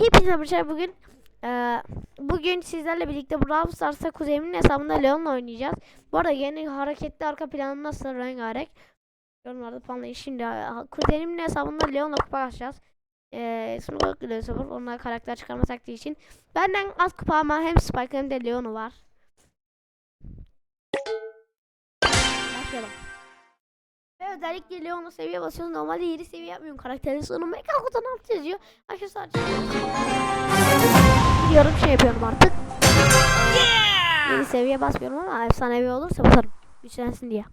Hepinize merhaba bugün eee, bugün sizlerle birlikte Brawl Stars'ta kuzeyimin hesabında Leon'la oynayacağız. Bu arada yeni hareketli arka planı nasıl rengarenk. Yorumlarda puanlayın. Şimdi e, kuzenimin hesabında Leon'la kupa açacağız. Eee ismi Gokgül'ü sıfır. Onunla karakter çıkarma taktiği için. Benden az kupa ama hem Spike hem de Leon'u var. Başlayalım. Özellikle Leon'u seviye basıyoruz. Normalde 7 seviye yapmıyorum. Karakterin sonu mega kutudan alt yazıyor. Arkadaşlar Biliyorum şey yapıyorum artık. Yeni seviye basmıyorum ama efsanevi olursa basarım. Güçlensin diye.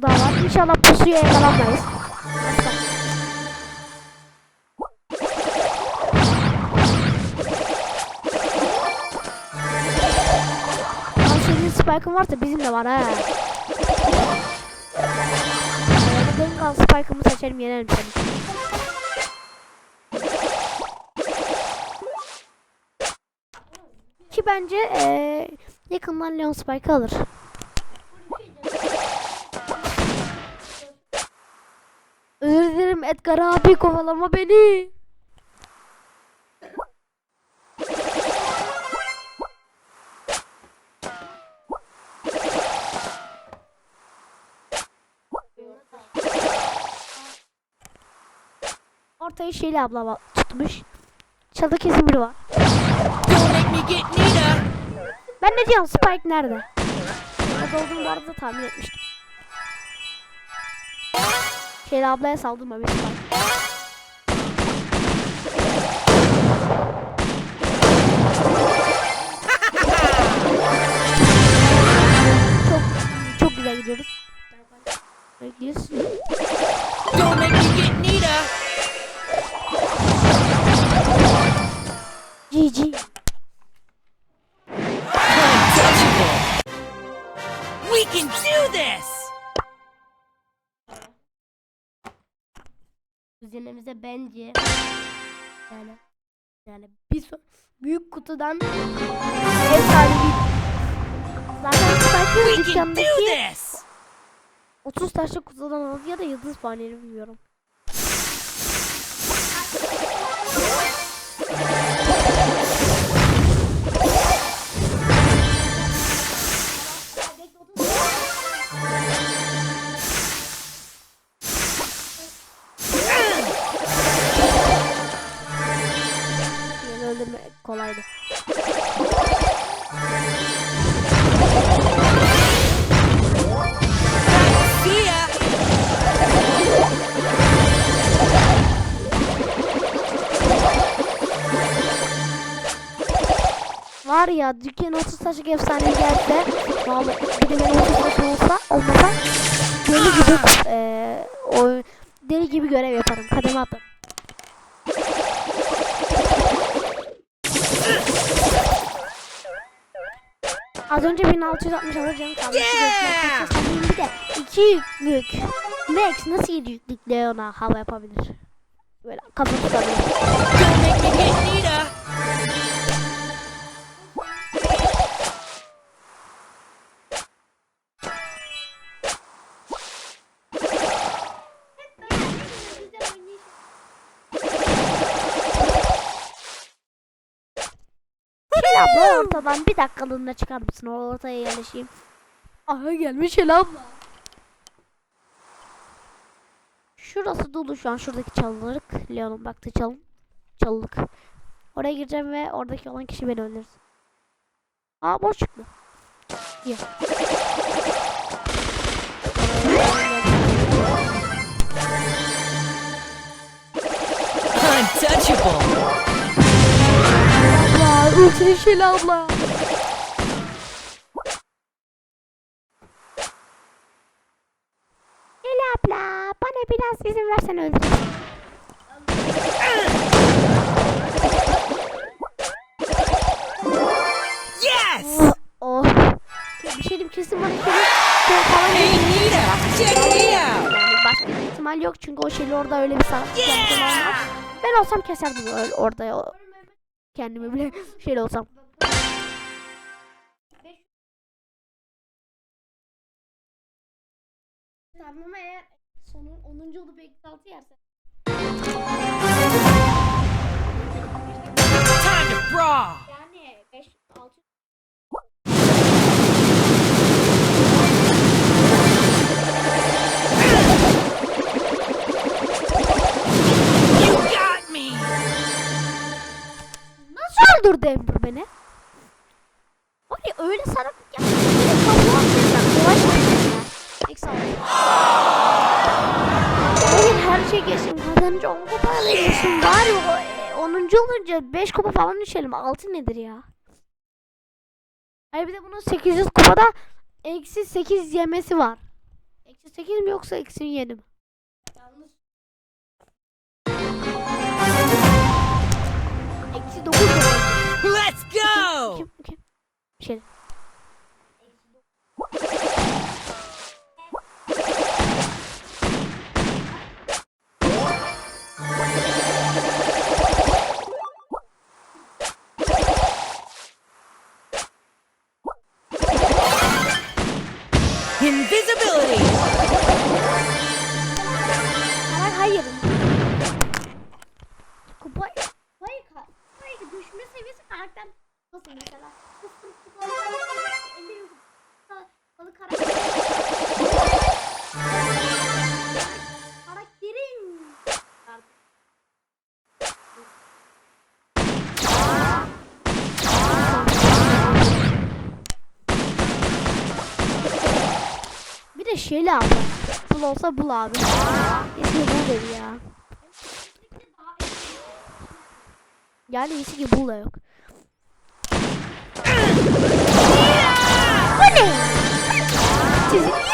Kutu daha var. İnşallah pusuya yakalanmayız. Lan senin spike'ın varsa bizim de var ha. Benim kal spike'ımı seçelim yenelim seni. Ki bence eee yakından Leon Spike alır. Edgar abi kovalama beni. Ortaya Şeli abla tutmuş. Çalda kesin biri var. Ben ne diyorum Spike nerede? Orada olduğunu bu arada tahmin etmiştim. Şeli ablaya saldırma bir. Çok çok güzel gidiyoruz. Bekliyoruz. Don't make me get Nita. GG. We can do this. Kuzenimize bence yani yani bir so- büyük kutudan efsanevi Zaten Spike'ın We can do dükkandaki this. 30 taşlı kutudan aldı ya da yıldız paneli bilmiyorum. Var ya dükkan 30 taşlık efsane gelse de benim 30 taşım olsa olmasa deli gibi eee o deli gibi görev yaparım kademe atarım. Az önce 1660 alacağım kalmıştı. Yeah! Bir de 2 yüklük. Max nasıl 7 yüklük Leon'a hava yapabilir? Böyle kafa tutabilir. Abla ortadan bir dakikalığına çıkar mısın? Ortaya yerleşeyim. Aha gelmiş Şel abla. Şurası dolu şu an şuradaki çalılık. Leon'un baktığı çalın. Çalılık. Oraya gireceğim ve oradaki olan kişi beni öldürür. Aa boş çıktı. İyi. Untouchable. Ultili Şel abla. Şel abla bana biraz izin versen öldürürüm. Yes. Oh. Ya bir şey diyeyim kesin bana şöyle şey falan Hey. Nita, check me out. Yani başka bir ihtimal yok çünkü o şeyli orada öyle bir sanat Yeah! Ben olsam keserdim öyle orada kendimi bile şeyle olsam. Tamam eğer sonun 10. olup eksi 6 yerse. Time to brawl. Yani 5 6 öldürdü Ember beni? Var öyle sana ya. Hayır her şey geçsin. Kazanınca 10 kupa alıyorsun. Bari o, 10. olunca 5 kupa falan düşelim. 6 nedir ya? Hayır bir de bunun 800 kupada eksi 8 yemesi var. Eksi 8 mi yoksa eksi 7 mi? Eksi 9 mu? Okay, okay. Invisibility! Şeyle abi. Bul olsa bul abi. İsmi bul dedi ya. Yani iyisi ki bul da yok. Bu ne? Sizin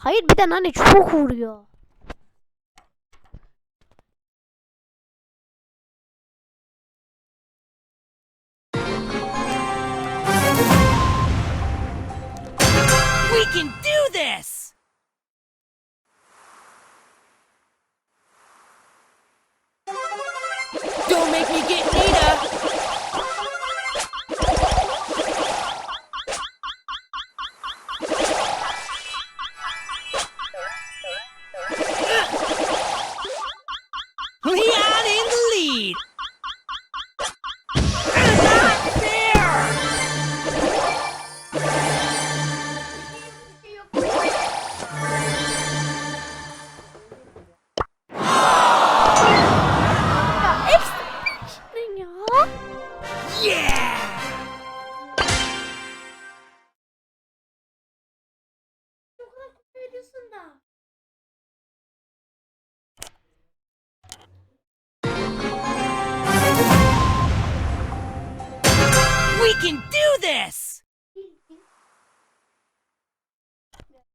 Hayır bir de Nani çok vuruyor. We can do this.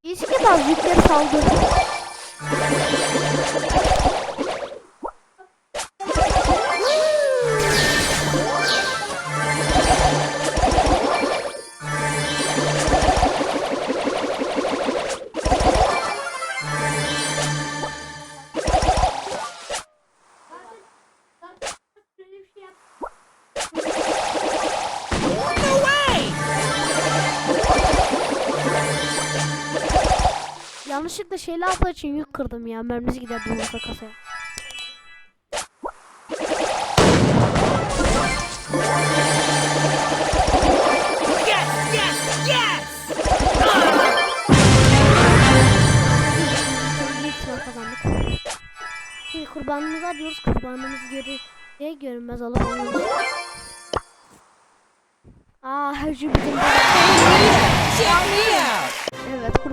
Isso İçki bazı bir saldı. Yanlışlıkla şeyle abla için yük kırdım ya. Mermisi gider durursa kasaya. Yes, yes, yes. Büyük ihtimal kazandık. Şimdi kurbanımızı arıyoruz. Kurbanımız geri diye görünmez alıp alıyoruz. Aa her şey bizim Check me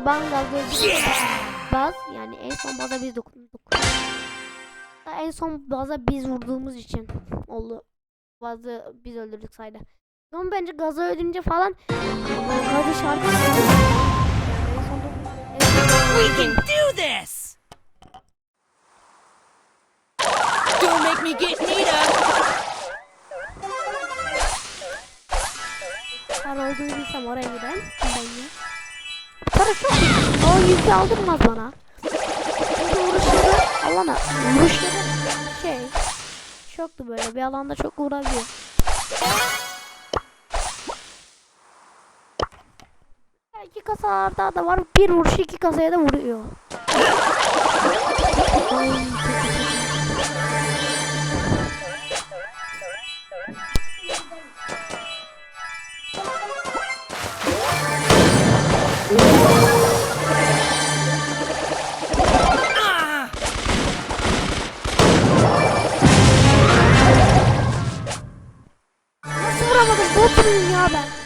kurban gazı Yeah. baz yani en son baza biz dokunduk. En son baza biz vurduğumuz için oldu. Bazı biz öldürdük sayda. Ama bence gaza ölünce falan gazı şarkı We can do this. Don't make me get Nita. Ben olduğunu bilsem oraya giderim. Ben ya. Para çok iyi. O yükü aldırmaz bana. Çünkü vuruşları alana. Vuruşları şey. Çoktu böyle bir alanda çok vurabiliyor. İki kasalarda da var. Bir vuruş iki kasaya da vuruyor. Ya ben?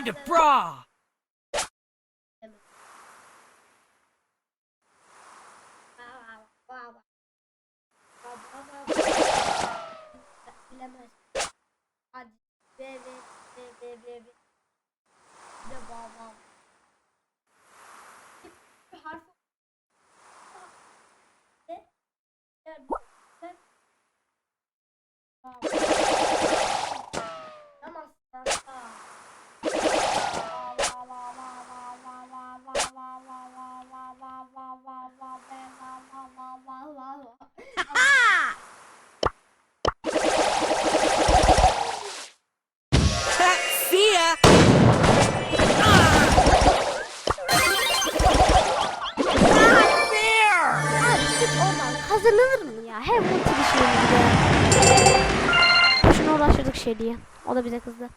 Time to brawl. Şey diye. O da bize kızdı.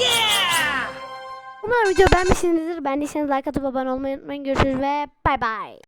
Yeah. Umarım video beğenmişsinizdir. Beğendiyseniz like atıp abone olmayı unutmayın. Görüşürüz ve bay bay.